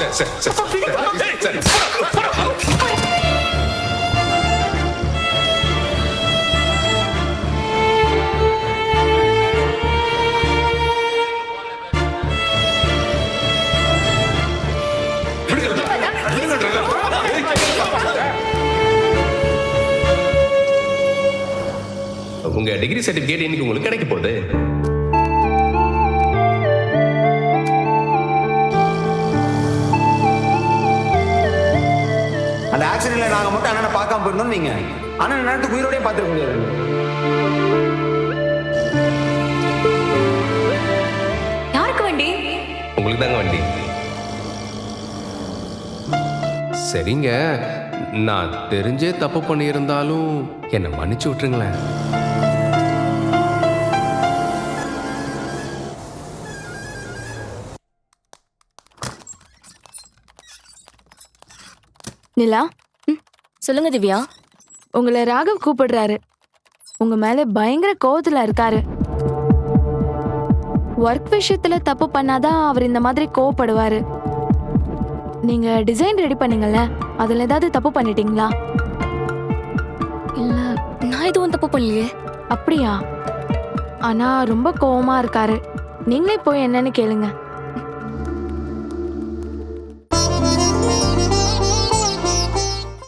சரி சரி சரி சரி சரி உங்க டிகிரி சர்டிபிகேட் இன்னைக்கு உங்களுக்கு கிடைக்க போகுது. அந்த ஆக்சிடென்ட்ல நாங்க மட்டும் அண்ணனை பார்க்காம போயிருந்தோம் நீங்க அண்ணன் நேரத்துக்கு உயிரோடய பார்த்துருக்க முடியாது. யாருக்கு வண்டி? உங்களுக்கு தாங்க வண்டி. சரிங்க. நான் தெரிஞ்சே தப்பு பண்ணியிருந்தாலும் என்னை மன்னிச்சு விட்டுருங்களேன். நிலா சொல்லுங்க திவ்யா. உங்களை ராகவ் கூப்பிடுறாரு. உங்க மேல பயங்கர கோவத்துல இருக்காரு. ஒர்க் விஷயத்துல தப்பு பண்ணாதான் அவர் இந்த மாதிரி கோவப்படுவாரு. நீங்க டிசைன் ரெடி பண்ணீங்கல்ல அதுல ஏதாவது தப்பு பண்ணிட்டீங்களா? இல்ல நான் எதுவும் தப்பு பண்ணலையே. அப்படியா? ஆனா ரொம்ப கோவமா இருக்காரு. நீங்களே போய் என்னன்னு கேளுங்க.